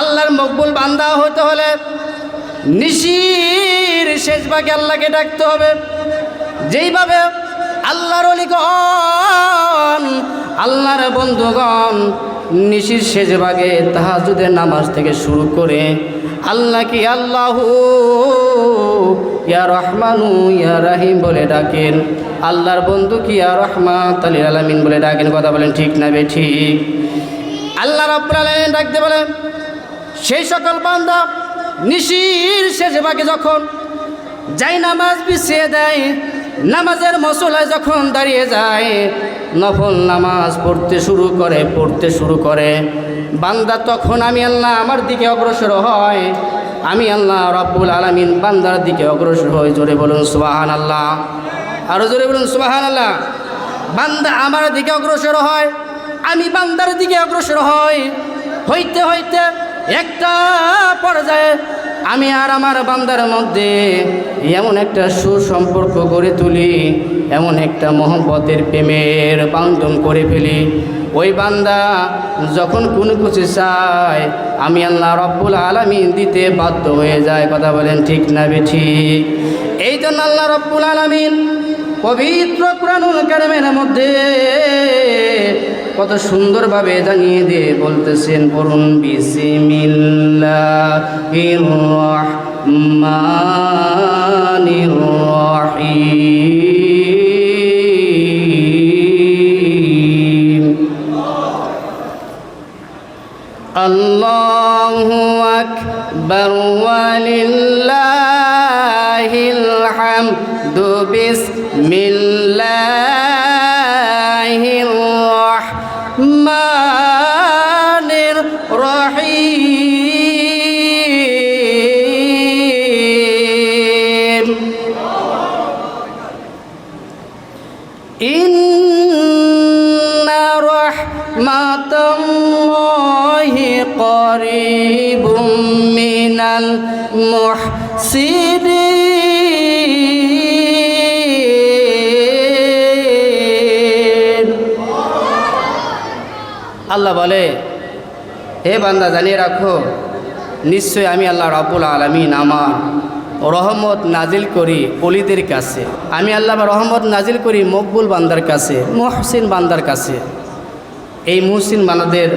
আল্লাহর মকবুল বান্দা হতে হলে নিশির শেষ ভাগে আল্লাহকে ডাকতে হবে। যেইভাবে আল্লাহর অলিগণ আল্লাহর বন্ধুগণ নিশির শেষ ভাগে তাহাজুদের নামাজ থেকে শুরু করে আল্লাহ কি আল্লাহ, ইয়া রহমানু, ইয়া রাহিম বলে ডাকেন। আল্লাহর বন্ধু কি, ইয়া রহমাত তালি আলামিন বলে ডাকেন। কথা বলেন ঠিক না বে ঠিক? আল্লাহ রব্বুল আলামিন ডাকতে বলেন সেই সকল বান্দা নিশির শেষে যখন যাই নামাজ বিছিয়ে দেয়, নামাজের মশলায় যখন দাঁড়িয়ে যায়, নফল নামাজ পড়তে শুরু করে, পড়তে শুরু করে। বান্দা তখন আমি আল্লাহ আমার দিকে অগ্রসর হয়, আমি আল্লাহ রব্বুল আলমিন বান্দার দিকে অগ্রসর হই জোরে বলুন সুবাহান আল্লাহ আরও জোরে বলুন সুবাহান আল্লাহ বান্দা আমার দিকে অগ্রসর হয়, আমি বান্দার দিকে অগ্রসর হই হইতে হইতে একটা পর্যায়ে আমি আর আমার বান্দার মধ্যে এমন একটা সুসম্পর্ক গড়ে তুলি, এমন একটা মহব্বতের প্রেমের বান্ধন করে ফেলি। ওই বান্দা যখন কোনো কিছু চায়, আমি আল্লাহ রব্বুল আলমিন দিতে বাধ্য হয়ে যায়। কথা বলেন ঠিক না বে ঠিক এই জন্য আল্লাহ রব্বুল আলমিন পবিত্র কোরআনুল কারিমের মধ্যে কত সুন্দরভাবে জানিয়ে দিয়ে বলতেছেন রহমানির রহিম। আল্লাহু আকবার ওয়ালিল্লাহিল إن رحمة الله قريب من المحسنين আল্লাহ বলে হে বান্দা জানিয়ে রাখো নিশ্চয় আমি আল্লাহ রাবুল আলমিন আমার রহমত নাজিল করি অলিদের কাছে। আমি আল্লাহ রহমত নাজিল করি মকবুল বান্দার কাছে, মহসিন বান্দার কাছে। এই মুহসিন বান্দাদের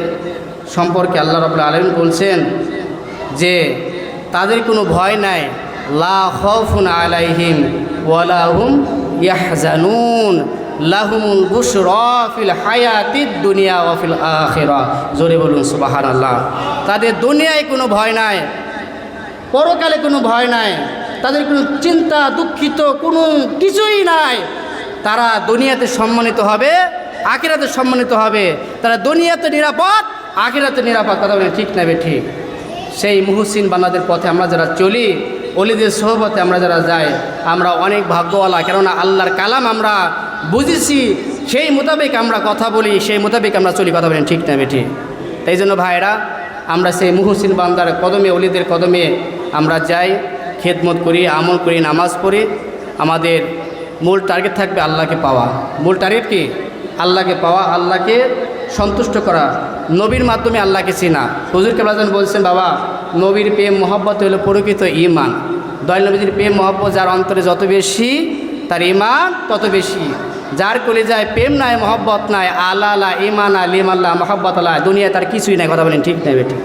সম্পর্কে আল্লাহ রাবুল আলমিন বলছেন যে, তাদের কোনো ভয় নাই। লা খফুন আলাইহিম ওয়ালাহুম ইয়াহজানুন। লাহুমুল বুশরা ফিল হায়াতিদ দুনিয়া ওয়া ফিল আখিরা। জোরে বলুন সুবহানাল্লাহ। তাদের দুনিয়ায় কোনো ভয় নাই। পরকালে কোনো ভয় নাই, তাদের কোনো চিন্তা, দুঃখিত কোনো কিছুই নাই। তারা দুনিয়াতে সম্মানিত হবে, আখিরাতে সম্মানিত হবে। তারা দুনিয়াতে নিরাপদ, আখিরাতে নিরাপদ। কথা বলে ঠিক নেবে ঠিক? সেই মুহসিন বান্নাদের পথে আমরা যারা চলি অলিদের সহবতে আমরা যারা যাই, আমরা অনেক ভাগ্যওয়ালা। কেননা আল্লাহর কালাম আমরা বুঝেছি, সেই মোতাবেক আমরা কথা বলি, সেই মোতাবেক আমরা চলি। কথা বলি ঠিক নেবে ঠিক? তাই জন্য ভাইরা আমরা সেই মুহসিন বান্দার কদমে অলিদের কদমে আমরা যাই, খেদমত করি, আমল করি, নামাজ পড়ি। আমাদের মূল টার্গেট থাকবে আল্লাহকে পাওয়া। মূল টার্গেট কি? আল্লাহকে পাওয়া, আল্লাহকে সন্তুষ্ট করা। নবীর মাধ্যমে আল্লাহকে চেনা। হুজুর কেবলাজন বলছেন, বাবা, নবীর প্রেম, মহব্বত হলো প্রকৃত ইমান দয়াল নবীজির প্রেম, মহব্বত যার অন্তরে যত বেশি, তার ইমান তত বেশি। যার কলে যায় প্রেম নাই, মহব্বত নাই আল্লাহ ইমান আলিম, আল্লাহ মহব্বত আল্লাহ দুনিয়ায় তার কিছুই নাই। কথা বলেন, ঠিক নাই বেটি?